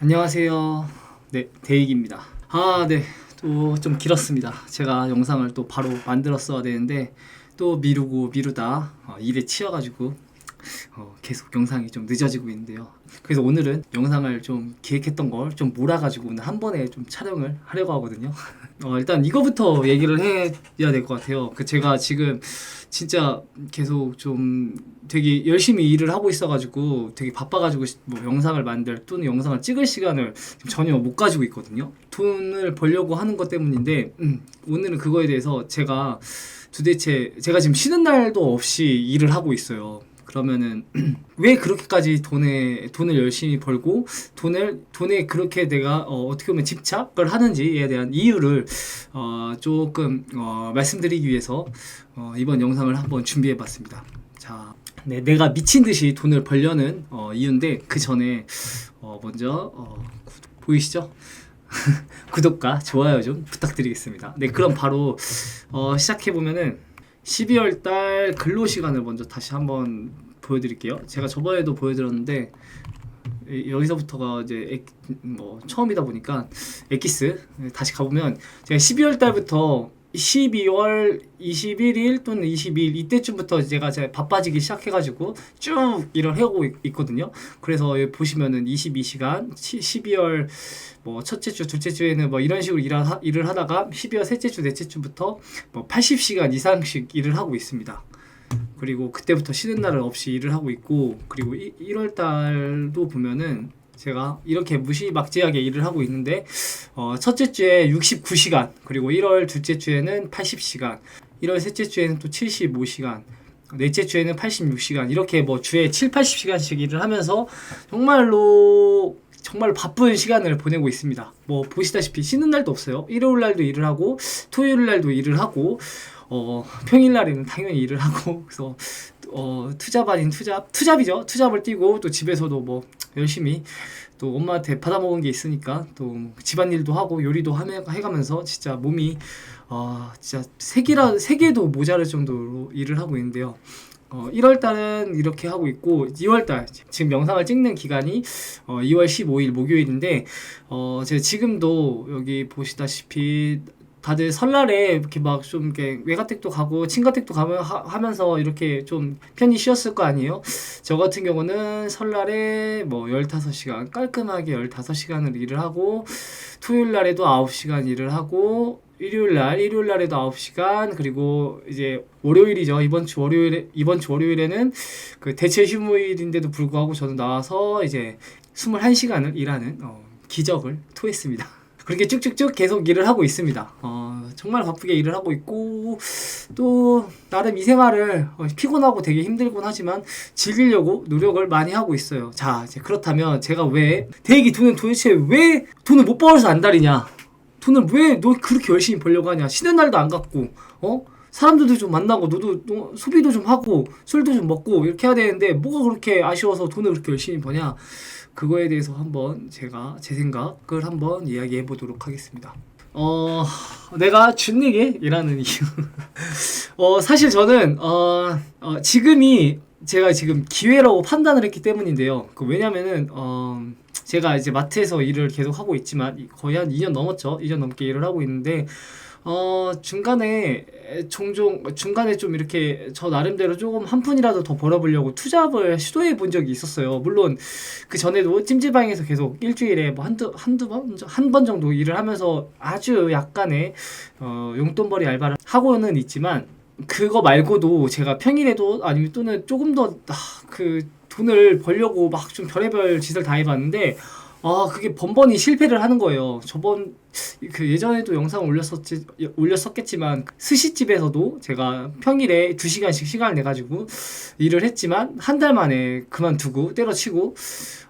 안녕하세요. 네, 대익입니다. 아, 네. 또 좀 길었습니다. 제가 영상을 또 바로 만들었어야 되는데 또 미루고 미루다 어, 일에 치여가지고 어, 계속 영상이 좀 늦어지고 있는데요. 그래서 오늘은 영상을 좀 기획했던 걸 좀 몰아가지고 오늘 한 번에 좀 촬영을 하려고 하거든요. 어, 일단 이거부터 얘기를 해야 될 것 같아요. 그 제가 지금 진짜 계속 좀 되게 열심히 일을 하고 있어가지고 되게 바빠가지고 시- 뭐 영상을 만들 또는 영상을 찍을 시간을 전혀 못 가지고 있거든요. 돈을 벌려고 하는 것 때문인데 음, 오늘은 그거에 대해서 제가 도대체 제가 지금 쉬는 날도 없이 일을 하고 있어요. 그러면은 왜 그렇게까지 돈에 돈을 열심히 벌고 돈을 돈에 그렇게 내가 어, 떻게 보면 집착을 하는지에 대한 이유를 어, 조금 어, 말씀드리기 위해서 어, 이번 영상을 한번 준비해봤습니다. 자, 네, 내가 미친 듯이 돈을 벌려는 어, 이유인데 그 전에 어, 먼저 어, 구- 보이시죠? 구독과 좋아요 좀 부탁드리겠습니다. 네, 그럼 바로 어, 시작해 보면은 12월 달 근로 시간을 먼저 다시 한번 보여드릴게요. 제가 저번에도 보여드렸는데 이- 여기서부터가 이제 엑- 뭐 처음이다 보니까 엑기스 네, 다시 가보면 제가 12월 달부터 12월 21일 또는 22일 이때쯤부터 제가 제가 바빠지기 시작해가지고 쭉 일을 하고 있- 있거든요. 그래서 보시면은 22시간 12월 뭐 첫째 주, 둘째 주에는 뭐 이런 식으로 일을, 하, 일을 하다가 12월 셋째 주, 넷째 주부터 뭐 80시간 이상씩 일을 하고 있습니다. 그리고 그때부터 쉬는 날은 없이 일을 하고 있고 그리고 1 월 달도 보면은 제가 이렇게 무시막지하게 일을 하고 있는데 어, 첫째 주에 69시간 그리고 1월 둘째 주에는 80시간 1월 셋째 주에는 또 75시간 넷째 주에는 86시간 이렇게 뭐 주에 7, 80시간씩 일을 하면서 정말로 정말 바쁜 시간을 보내고 있습니다. 뭐 보시다시피 쉬는 날도 없어요. 일요일 날도 일을 하고 토요일 날도 일을 하고 어, 평일 날에는 당연히 일을 하고 그래서 어, 투잡 아닌 투잡 투잡이죠. 투잡을 뛰고 또 집에서도 뭐 열심히 또 엄마한테 받아먹은 게 있으니까 또 집안일도 하고 요리도 해가면서 진짜 몸이 어, 진짜 세 개라 세 개도 모자랄 정도로 일을 하고 있는데요. 어, 1월 달은 이렇게 하고 있고 2월 달 지금 영상을 찍는 기간이 어, 2월 15일 목요일인데 어, 제가 지금도 여기 보시다시피 다들 설날에 이렇게 막 좀 이렇게 외가댁도 가고 친가댁도 가면 하, 하면서 이렇게 좀 편히 쉬었을 거 아니에요? 저 같은 경우는 설날에 뭐 15시간 깔끔하게 15시간을 일을 하고 토요일 날에도 9시간 일을 하고 일요일 날 일요일 날에도 9시간 그리고 이제 월요일이죠. 이번 주 월요일에 이번 주 월요일에는 그 대체 휴무일인데도 불구하고 저는 나와서 이제 21시간을 일하는 어, 기적을 토했습니다. 그렇게 쭉쭉쭉 계속 일을 하고 있습니다. 어, 정말 바쁘게 일을 하고 있고 또 나름 이 생활을 어, 피곤하고 되게 힘들곤 하지만 즐기려고 노력을 많이 하고 있어요. 자, 이제 그렇다면 제가 왜 대기 돈은 도대체 왜 돈을 못 벌어서 안달이냐? 돈을 왜 너 그렇게 열심히 벌려고 하냐? 쉬는 날도 안 갖고 어? 사람들도 좀 만나고 너도 또 소비도 좀 하고 술도 좀 먹고 이렇게 해야 되는데 뭐가 그렇게 아쉬워서 돈을 그렇게 열심히 버냐? 그거에 대해서 한번 제가 제 생각을 한번 이야기해 보도록 하겠습니다. 어, 내가 준에게이라는 이유. 어, 사실 저는 어, 어, 지금이 제가 지금 기회라고 판단을 했기 때문인데요. 그 왜냐면은 어, 제가 이제 마트에서 일을 계속 하고 있지만 이- 거의 한 2년 넘었죠. 2년 넘게 일을 하고 있는데 어, 중간에 종종 중간에 좀 이렇게 저 나름대로 조금 한 푼이라도 더 벌어보려고 투잡을 시도해 본 적이 있었어요. 물론 그 전에도 찜질방에서 계속 일주일에 뭐 한두 한두 번 한 번 정도 일을 하면서 아주 약간의 어, 용돈벌이 알바를 하고는 있지만 그거 말고도 제가 평일에도 아니면 또는 조금 더그 돈을 벌려고 막 좀 별의별 짓을 다 해봤는데 아 그게 번번이 실패를 하는 거예요. 저번 그 예전에도 영상 올렸었지 올렸었겠지만 스시집에서도 제가 평일에 2시간씩 시간을 내 가지고 일을 했지만 한 달 만에 그만두고 때려치고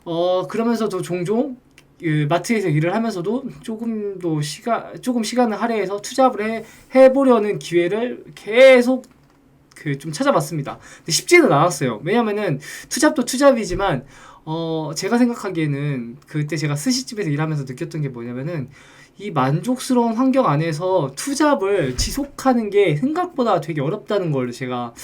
어 그러면서도 종종 그 마트에서 일을 하면서도 조금 더 시간 조금 시간을 할애해서 투잡을 해 해보려는 기회를 계속 그 좀 찾아봤습니다. 쉽지는 않았어요. 왜냐면은 투잡도 투잡이지만 어 제가 생각하기에는 그때 제가 스시집에서 일하면서 느꼈던 게 뭐냐면은 이 만족스러운 환경 안에서 투잡을 지속하는 게 생각보다 되게 어렵다는 걸 제가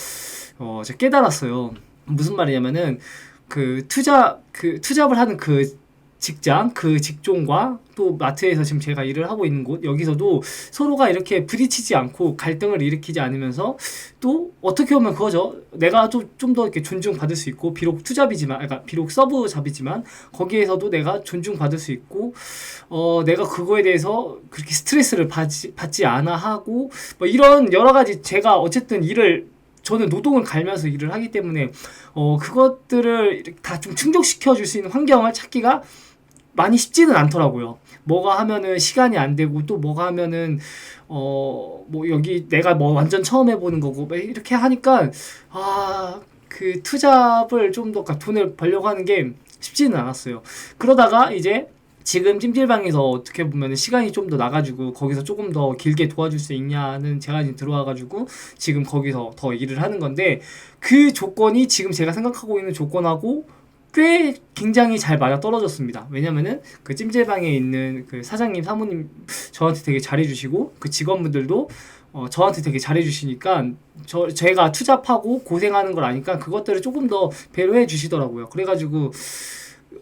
어 제가 깨달았어요. 무슨 말이냐면은 그 투잡 그 투잡을 하는 그 직장 그 직종과 또 마트에서 지금 제가 일을 하고 있는 곳 여기서도 서로가 이렇게 부딪히지 않고 갈등을 일으키지 않으면서 또 어떻게 보면 그거죠. 내가 좀 좀 더 이렇게 존중받을 수 있고 비록 투잡이지만 그러니까 비록 서브 잡이지만 거기에서도 내가 존중받을 수 있고 어 내가 그거에 대해서 그렇게 스트레스를 받지 받지 않아 하고 뭐 이런 여러 가지 제가 어쨌든 일을 저는 노동을 갈면서 일을 하기 때문에 어 그것들을 다 좀 충족시켜 줄 수 있는 환경을 찾기가 많이 쉽지는 않더라고요. 뭐가 하면은 시간이 안 되고 또 뭐가 하면은 어 뭐 여기 내가 뭐 완전 처음 해보는 거고 뭐 이렇게 하니까 아 그 투잡을 좀 더 돈을 벌려고 하는 게 쉽지는 않았어요. 그러다가 이제 지금 찜질방에서 어떻게 보면 시간이 좀 더 나가지고 거기서 조금 더 길게 도와줄 수 있냐는 제가 이제 들어와가지고 지금 거기서 더 일을 하는 건데 그 조건이 지금 제가 생각하고 있는 조건하고 꽤 굉장히 잘 맞아 떨어졌습니다. 왜냐면은 그 찜질방에 있는 그 사장님, 사모님 저한테 되게 잘해주시고 그 직원분들도 어, 저한테 되게 잘해주시니까 저 제가 투잡하고 고생하는 걸 아니까 그것들을 조금 더 배려해 주시더라고요. 그래가지고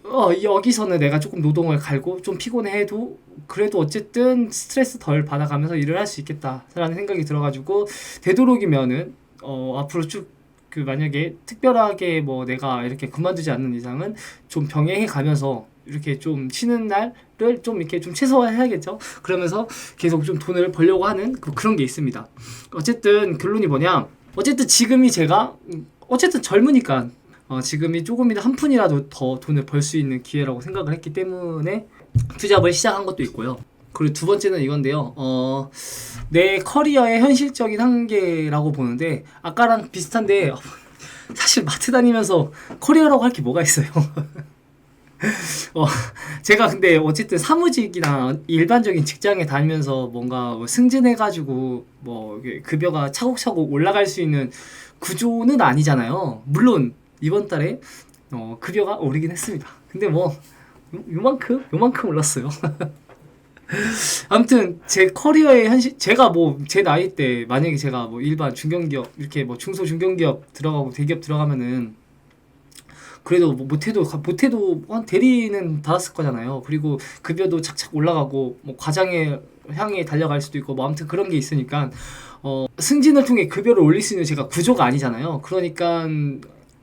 어, 여기서는 내가 조금 노동을 갈고 좀 피곤해도 그래도 어쨌든 스트레스 덜 받아가면서 일을 할 수 있겠다라는 생각이 들어가지고 되도록이면은 어, 앞으로 쭉 그 만약에 특별하게 뭐 내가 이렇게 그만두지 않는 이상은 좀 병행해 가면서 이렇게 좀 쉬는 날을 좀 이렇게 좀 최소화해야겠죠. 그러면서 계속 좀 돈을 벌려고 하는 그- 그런 게 있습니다. 어쨌든 결론이 뭐냐? 어쨌든 지금이 제가 음, 어쨌든 젊으니까 어, 지금이 조금이라도 한 푼이라도 더 돈을 벌 수 있는 기회라고 생각을 했기 때문에 투잡을 시작한 것도 있고요. 그리고 두 번째는 이건데요. 어, 내 커리어의 현실적인 한계라고 보는데 아까랑 비슷한데 어, 사실 마트 다니면서 커리어라고 할 게 뭐가 있어요. 어, 제가 근데 어쨌든 사무직이나 일반적인 직장에 다니면서 뭔가 뭐 승진해가지고 뭐 급여가 차곡차곡 올라갈 수 있는 구조는 아니잖아요. 물론 이번 달에 어, 급여가 오르긴 했습니다. 근데 뭐 요- 요만큼 요만큼 올랐어요. 아무튼 제 커리어의 현실 제가 뭐 제 나이 때 만약에 제가 뭐 일반 중견기업 이렇게 뭐 중소 중견기업 들어가고 대기업 들어가면은 그래도 뭐 못해도 못해도 한 대리는 받았을 거잖아요. 그리고 급여도 착착 올라가고 뭐 과장에 향해 달려갈 수도 있고 뭐 아무튼 그런 게 있으니까 어 승진을 통해 급여를 올릴 수 있는 제가 구조가 아니잖아요. 그러니까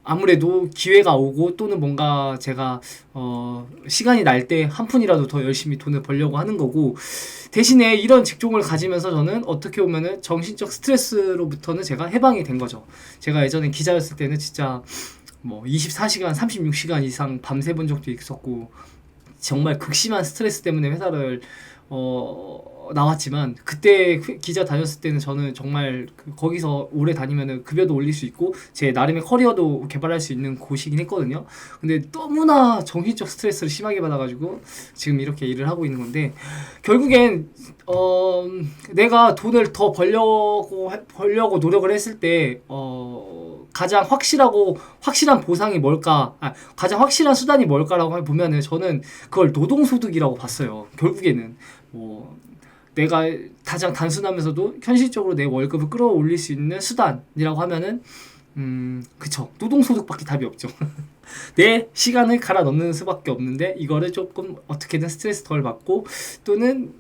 아무래도 기회가 오고 또는 뭔가 제가 어 시간이 날 때 한 푼이라도 더 열심히 돈을 벌려고 하는 거고 대신에 이런 직종을 가지면서 저는 어떻게 보면은 정신적 스트레스로부터는 제가 해방이 된 거죠. 제가 예전에 기자였을 때는 진짜 뭐 24시간, 36시간 이상 밤새 본 적도 있었고 정말 극심한 스트레스 때문에 회사를 어 나왔지만 그때 그 기자 다녔을 때는 저는 정말 그 거기서 오래 다니면은 급여도 올릴 수 있고 제 나름의 커리어도 개발할 수 있는 곳이긴 했거든요. 근데 너무나 정신적 스트레스를 심하게 받아가지고 지금 이렇게 일을 하고 있는 건데 결국엔 어 내가 돈을 더 벌려고 해- 벌려고 노력을 했을 때 어 가장 확실하고 확실한 보상이 뭘까? 아, 가장 확실한 수단이 뭘까라고 보면은 저는 그걸 노동소득이라고 봤어요. 결국에는. 뭐 내가 가장 단순하면서도 현실적으로 내 월급을 끌어올릴 수 있는 수단이라고 하면은 음 그쵸. 노동소득밖에 답이 없죠. 내 시간을 갈아 넣는 수밖에 없는데 이거를 조금 어떻게든 스트레스 덜 받고 또는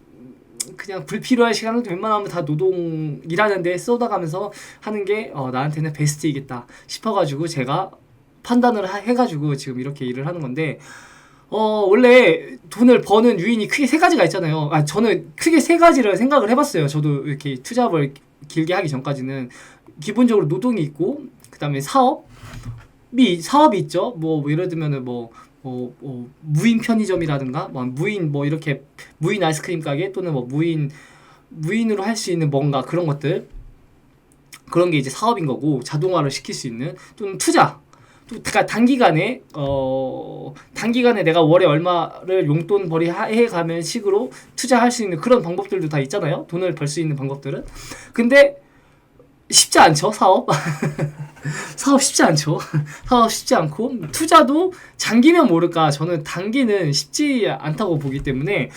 그냥 불필요한 시간을 웬만하면 다 노동 일하는데 쏟아가면서 하는 게 어, 나한테는 베스트이겠다 싶어가지고 제가 판단을 하- 해가지고 지금 이렇게 일을 하는 건데 어 원래 돈을 버는 유인이 크게 세 가지가 있잖아요. 아 저는 크게 세 가지를 생각을 해봤어요. 저도 이렇게 투잡을 길게 하기 전까지는 기본적으로 노동이 있고 그 다음에 사업이 사업이 있죠. 뭐, 뭐 예를 들면은 뭐, 뭐, 뭐 무인 편의점이라든가 뭐 무인 뭐 이렇게 무인 아이스크림 가게 또는 뭐 무인 무인으로 할 수 있는 뭔가 그런 것들 그런 게 이제 사업인 거고 자동화를 시킬 수 있는 또는 투자 또 그러니까 단기간에 어 단기간에 내가 월에 얼마를 용돈 벌이 하- 해 가면 식으로 투자할 수 있는 그런 방법들도 다 있잖아요. 돈을 벌 수 있는 방법들은. 근데 쉽지 않죠 사업? 사업 쉽지 않죠. 사업 쉽지 않고 투자도 장기면 모를까 저는 단기는 쉽지 않다고 보기 때문에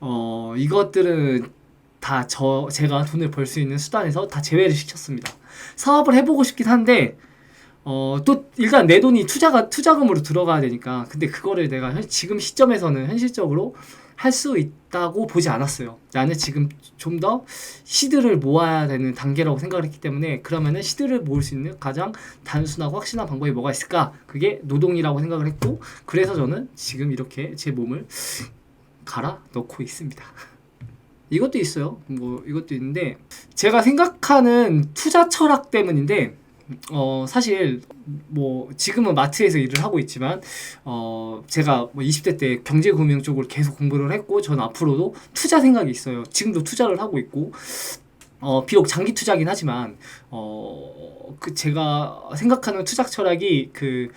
어 이것들은 다 저 제가 돈을 벌 수 있는 수단에서 다 제외를 시켰습니다. 사업을 해보고 싶긴 한데 어, 또 일단 내 돈이 투자가 투자금으로 들어가야 되니까 근데 그거를 내가 현- 지금 시점에서는 현실적으로 할 수 있다고 보지 않았어요. 나는 지금 좀 더 시드를 모아야 되는 단계라고 생각을 했기 때문에 그러면은 시드를 모을 수 있는 가장 단순하고 확실한 방법이 뭐가 있을까? 그게 노동이라고 생각을 했고 그래서 저는 지금 이렇게 제 몸을 갈아 넣고 있습니다. 이것도 있어요. 뭐 이것도 있는데 제가 생각하는 투자 철학 때문인데 어 사실 뭐 지금은 마트에서 일을 하고 있지만 어 제가 뭐 20대 때 경제 금융 쪽을 계속 공부를 했고 전 앞으로도 투자 생각이 있어요. 지금도 투자를 하고 있고 어 비록 장기 투자긴 하지만 어 그 제가 생각하는 투자 철학이 그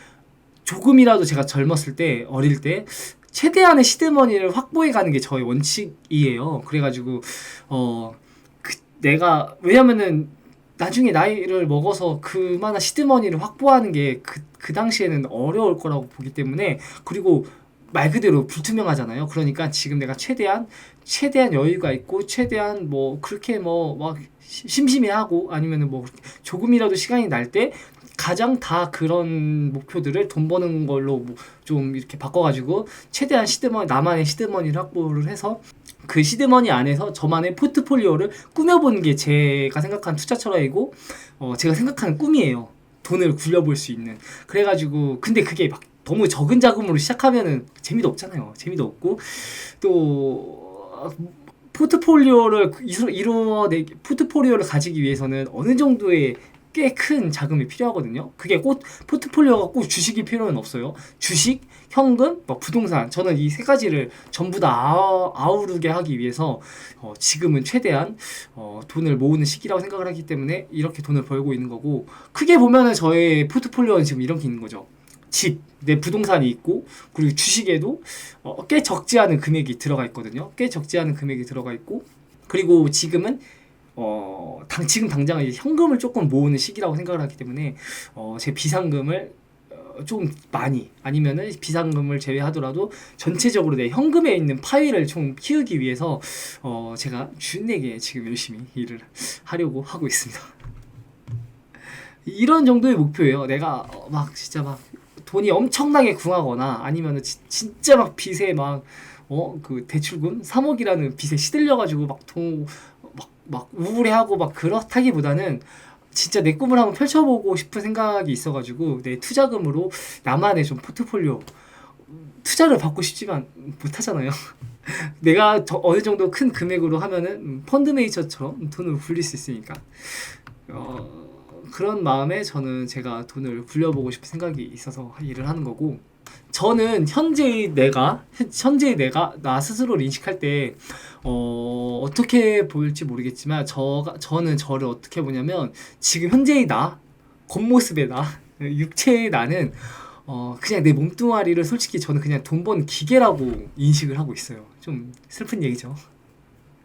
조금이라도 제가 젊었을 때 어릴 때 최대한의 시드머니를 확보해 가는 게 저의 원칙이에요. 그래가지고 어 그 내가 왜냐면은 나중에 나이를 먹어서 그만한 시드머니를 확보하는 게그 그 당시에는 어려울 거라고 보기 때문에 그리고 말 그대로 불투명하잖아요. 그러니까 지금 내가 최대한 최대한 여유가 있고 최대한 뭐 그렇게 뭐 막 심심해하고 아니면은 뭐 조금이라도 시간이 날 때 가장 다 그런 목표들을 돈 버는 걸로 뭐 좀 이렇게 바꿔가지고 최대한 시드머니 나만의 시드머니를 확보를 해서 그 시드머니 안에서 저만의 포트폴리오를 꾸며보는 게 제가 생각한 투자 철학이고 어, 제가 생각하는 꿈이에요. 돈을 굴려볼 수 있는. 그래가지고 근데 그게 막 너무 적은 자금으로 시작하면은 재미도 없잖아요. 재미도 없고 또 어, 포트폴리오를 이루- 이루어내 포트폴리오를 가지기 위해서는 어느 정도의 꽤 큰 자금이 필요하거든요. 그게 꼭 포트폴리오가 꼭 주식이 필요는 없어요. 주식, 현금, 뭐 부동산. 저는 이 세 가지를 전부 다 아우- 아우르게 하기 위해서 어, 지금은 최대한 어, 돈을 모으는 시기라고 생각을 하기 때문에 이렇게 돈을 벌고 있는 거고 크게 보면은 저의 포트폴리오는 지금 이렇게 있는 거죠. 집, 내 부동산이 있고 그리고 주식에도 어, 꽤 적지 않은 금액이 들어가 있거든요. 꽤 적지 않은 금액이 들어가 있고 그리고 지금은 어, 당, 지금 당장은 이제 현금을 조금 모으는 시기라고 생각을 하기 때문에 어, 제 비상금을 어, 좀 많이 아니면은 비상금을 제외하더라도 전체적으로 내 현금에 있는 파일을 좀 키우기 위해서 어, 제가 준내게 지금 열심히 일을 하려고 하고 있습니다. 이런 정도의 목표예요. 내가 어, 막 진짜 막 돈이 엄청나게 궁하거나 아니면은 지- 진짜 막 빚에 막 어 그 대출금 3억이라는 빚에 시들려 가지고 막 돈 막막 우울해하고 막 그렇다기보다는 진짜 내 꿈을 한번 펼쳐보고 싶은 생각이 있어가지고 내 투자금으로 나만의 좀 포트폴리오 투자를 받고 싶지만 못하잖아요. 내가 저 어느 정도 큰 금액으로 하면은 음, 펀드 매니저처럼 돈을 굴릴 수 있으니까 어, 그런 마음에 저는 제가 돈을 굴려보고 싶은 생각이 있어서 일을 하는 거고 저는 현재의 내가 현- 현재의 내가 나 스스로를 인식할 때 어, 어떻게 보일지 모르겠지만 저가 저는 저를 어떻게 보냐면 지금 현재의 나 겉모습의 나 육체의 나는 어, 그냥 내 몸뚱아리를 솔직히 저는 그냥 돈 버는 기계라고 인식을 하고 있어요. 좀 슬픈 얘기죠.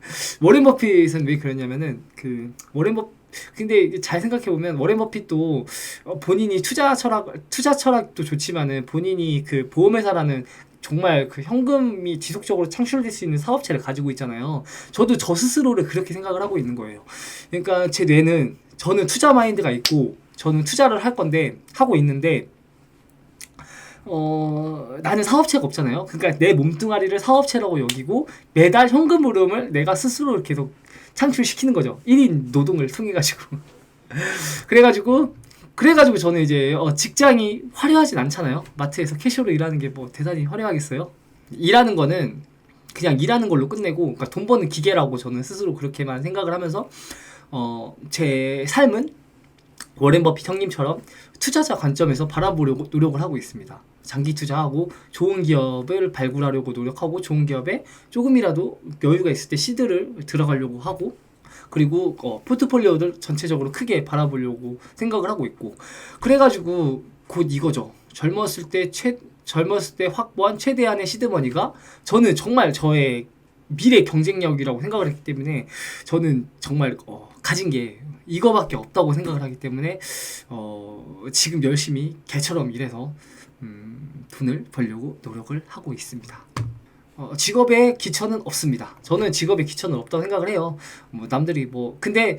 워렌 버핏은 왜 그러냐면은 그 워렌 버 근데 잘 생각해 보면 워렌 버핏도 어, 본인이 투자 철학 투자 철학도 좋지만은 본인이 그 보험회사라는 정말 그 현금이 지속적으로 창출될 수 있는 사업체를 가지고 있잖아요. 저도 저 스스로를 그렇게 생각을 하고 있는 거예요. 그러니까 제 뇌는 저는 투자 마인드가 있고 저는 투자를 할 건데 하고 있는데 어, 나는 사업체가 없잖아요. 그러니까 내 몸뚱아리를 사업체라고 여기고 매달 현금 흐름을 내가 스스로 계속 창출시키는 거죠. 1인 노동을 통해 가지고. 그래 가지고 그래 가지고 저는 이제 어, 직장이 화려하진 않잖아요. 마트에서 캐셔로 일하는 게 뭐 대단히 화려하겠어요? 일하는 거는 그냥 일하는 걸로 끝내고 그러니까 돈 버는 기계라고 저는 스스로 그렇게만 생각을 하면서 어, 제 삶은 워렌 버핏 형님처럼 투자자 관점에서 바라보려고 노력을 하고 있습니다. 장기 투자하고 좋은 기업을 발굴하려고 노력하고 좋은 기업에 조금이라도 여유가 있을 때 시드를 들어가려고 하고 그리고 어, 포트폴리오들 전체적으로 크게 바라보려고 생각을 하고 있고 그래가지고 곧 이거죠. 젊었을 때 최, 젊었을 때 확보한 최대한의 시드머니가 저는 정말 저의 미래 경쟁력이라고 생각을 했기 때문에 저는 정말 어, 가진 게 이거밖에 없다고 생각을 하기 때문에 어, 지금 열심히 개처럼 일해서 음, 돈을 벌려고 노력을 하고 있습니다. 어, 직업에 기천은 없습니다. 저는 직업에 기천은 없다고 생각을 해요. 뭐 남들이 뭐 근데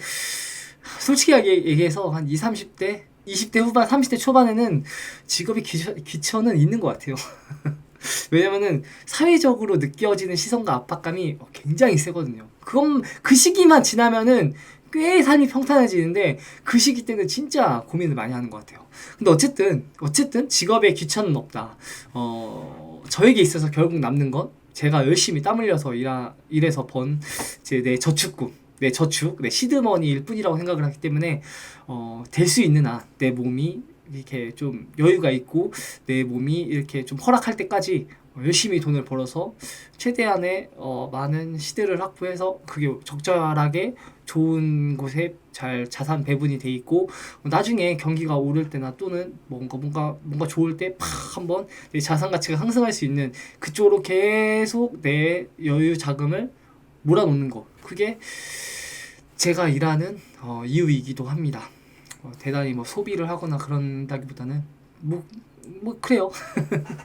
솔직하게 얘기해서 한 20, 30대 20대 후반, 30대 초반에는 직업의 귀천, 귀천은 있는 것 같아요. 왜냐면은 사회적으로 느껴지는 시선과 압박감이 굉장히 세거든요. 그건 그 시기만 지나면은 꽤 삶이 평탄해지는데 그 시기 때는 진짜 고민을 많이 하는 것 같아요. 근데 어쨌든 어쨌든 직업에 귀천은 없다. 어 저에게 있어서 결국 남는 건 제가 열심히 땀 흘려서 일하, 일해서 번 이제 내 저축금, 내 저축, 내 시드머니일 뿐이라고 생각을 하기 때문에 어, 될 수 있는 한 내 몸이 이렇게 좀 여유가 있고 내 몸이 이렇게 좀 허락할 때까지 열심히 돈을 벌어서 최대한의 어, 많은 시드를 확보해서 그게 적절하게 좋은 곳에 잘 자산 배분이 돼 있고 나중에 경기가 오를 때나 또는 뭔가 뭔가 뭔가 좋을 때 팍 한번 내 자산 가치가 상승할 수 있는 그쪽으로 계속 내 여유 자금을 몰아놓는 거 그게 제가 일하는 어, 이유이기도 합니다. 어, 대단히 뭐 소비를 하거나 그런다기보다는 뭐, 뭐 그래요.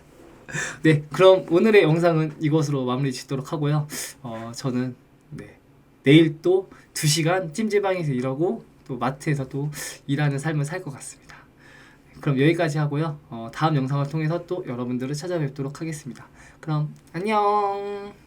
네, 그럼 오늘의 영상은 이것으로 마무리 짓도록 하고요. 어, 저는 네, 내일 또 2시간 찜질방에서 일하고 또 마트에서 또 일하는 삶을 살 것 같습니다. 그럼 여기까지 하고요. 어, 다음 영상을 통해서 또 여러분들을 찾아뵙도록 하겠습니다. 그럼 안녕.